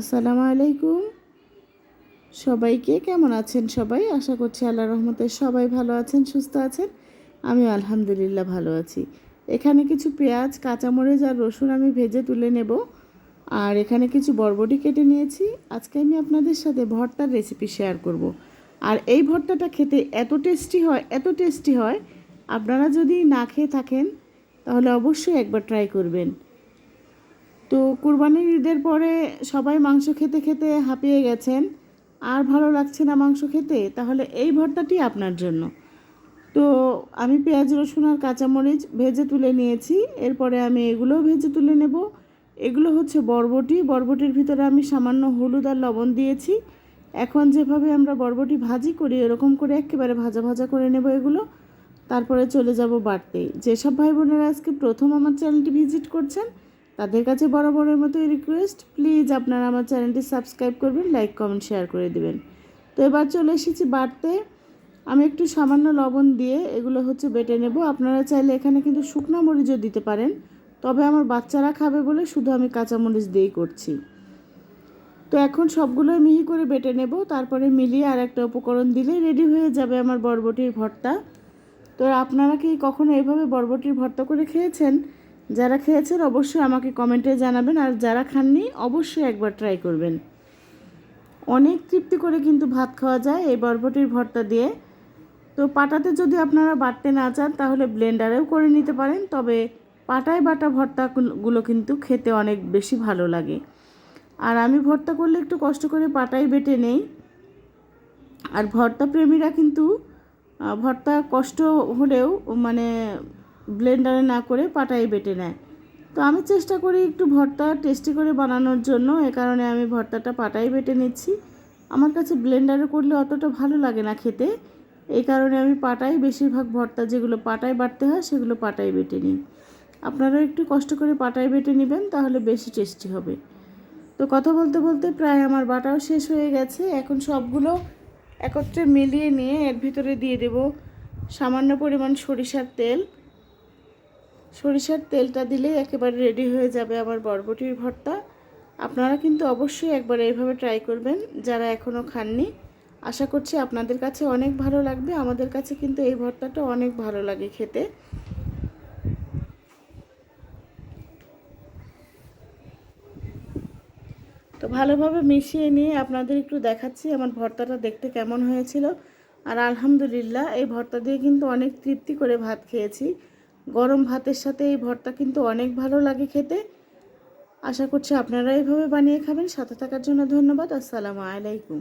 আসসালামু আলাইকুম। সবাইকে কেমন আছেন সবাই? আশা করছি আল্লাহ রহমতে সবাই ভালো আছেন, সুস্থ আছেন। আমি আলহামদুলিল্লাহ ভালো আছি। এখানে কিছু পেঁয়াজ, কাঁচামরিচ আর রসুন আমি ভেজে তুলে নেব। আর এখানে কিছু বরবটি কেটে নিয়েছি। আজকে আমি আপনাদের সাথে ভর্তার রেসিপি শেয়ার করব। আর এই ভর্তাটা খেতে এত টেস্টি হয়, এত টেস্টি হয়। আপনারা যদি না খেয়ে থাকেন, তাহলে অবশ্যই একবার ট্রাই করবেন। তো কুরবানির ঈদের পরে সবাই মাংস খেতে খেতে হাঁপিয়ে গেছেন। আর ভালো লাগছে না মাংস খেতে, তাহলে এই ভর্তাটি আপনার জন্য। তো আমি পেঁয়াজ, রসুন আর কাঁচামরিচ ভেজে তুলে নিয়েছি। এরপরে আমি এগুলোও ভেজে তুলে নেব। এগুলো হচ্ছে বরবটি। বরবটির ভিতরে আমি সামান্য হলুদ আর লবণ দিয়েছি। এখন যেভাবে আমরা বরবটি ভাজি করি, এরকম করে একেবারে ভাজা ভাজা করে নেব এগুলো। তারপরে চলে যাব বাড়তে। যেসব ভাই বোনেরা আজকে প্রথম আমার চ্যানেলটি ভিজিট করছেন তাদের কাছে বরাবরের মতোই রিকোয়েস্ট প্লিজ আপনারা আমার চ্যানেলটি সাবস্ক্রাইব করবেন লাইক কমেন্ট শেয়ার করে দিবেন। তো এবার চলে এসেছি বাড়তে। আমি একটু সামান্য লবণ দিয়ে এগুলো হচ্ছে বেটে নেব। আপনারা চাইলে এখানে কিন্তু শুকনো মরিচও দিতে পারেন, তবে আমার বাচ্চারা খাবে বলে শুধু আমি কাঁচামরিচ দিয়েই করছি। তো এখন সবগুলো মিহি করে বেটে নেব, তারপরে মিলিয়ে আর একটা উপকরণ দিলে রেডি হয়ে যাবে আমার বরবটির ভর্তা। তো আপনারা কি কখনো এইভাবে বরবটির ভর্তা করে খেয়েছেন? যারা খেয়েছেন অবশ্যই আমাকে কমেন্টে জানাবেন আর যারা খাননি, অবশ্যই একবার ট্রাই করবেন। অনেক তৃপ্তি করে কিন্তু ভাত খাওয়া যায় এই বরবটির ভর্তা দিয়ে। তো পাটাতে যদি আপনারা বাটতে না চান, তাহলে ব্লেন্ডারেও করে নিতে পারেন, তবে পাটায় বাটা ভর্তাগুলো কিন্তু খেতে অনেক বেশি ভালো লাগে। আর আমি ভর্তা করলে একটু কষ্ট করে পাটাই বেটে নেই। আর ভর্তা প্রেমীরা কিন্তু ভর্তা কষ্ট হলেও মানে ব্লেন্ডারে না করে পাটাই বেটে নেয়। তো আমি চেষ্টা করি একটু ভর্তা টেস্টি করে বানানোর জন্য। এ কারণে আমি ভর্তাটা পাটাই বেটে নিচ্ছি। আমার কাছে ব্লেন্ডারে করলে অতটা ভালো লাগে না খেতে। এই কারণে আমি পাটাই বেশিরভাগ ভর্তা যেগুলো পাটায় বাটতে হয়, সেগুলো পাটাই বেটে নিই। আপনারা একটু কষ্ট করে পাটায় বেটে নেবেন, তাহলে বেশি টেস্টি হবে। তো কথা বলতে বলতে প্রায় আমার বাটাও শেষ হয়ে গেছে। এখন সবগুলো একত্রে মিলিয়ে নিয়ে এর ভিতরে দিয়ে দেব সামান্য পরিমাণ সরিষার তেল। সরিষার তেলটা দিলেই একেবারে রেডি হয়ে যাবে আমার বরবটির ভর্তা। আপনারা কিন্তু অবশ্যই একবার এইভাবে ট্রাই করবেন, যারা এখনও খাননি। আশা করছি আপনাদের কাছে অনেক ভালো লাগবে। আমাদের কাছে কিন্তু এই ভর্তাটা অনেক ভালো লাগে খেতে। তো ভালোভাবে মিশিয়ে নিয়ে আপনাদের একটু দেখাচ্ছি আমার ভর্তাটা দেখতে কেমন হয়েছিল। আর আলহামদুলিল্লাহ, এই ভর্তা দিয়ে কিন্তু অনেক তৃপ্তি করে ভাত খেয়েছি। গরম ভাতের সাথে এই ভর্তা কিন্তু অনেক ভালো লাগে খেতে। আশা করছি আপনারা এইভাবে বানিয়ে খাবেন। সাথে থাকার জন্য ধন্যবাদ। আসসালামু আলাইকুম।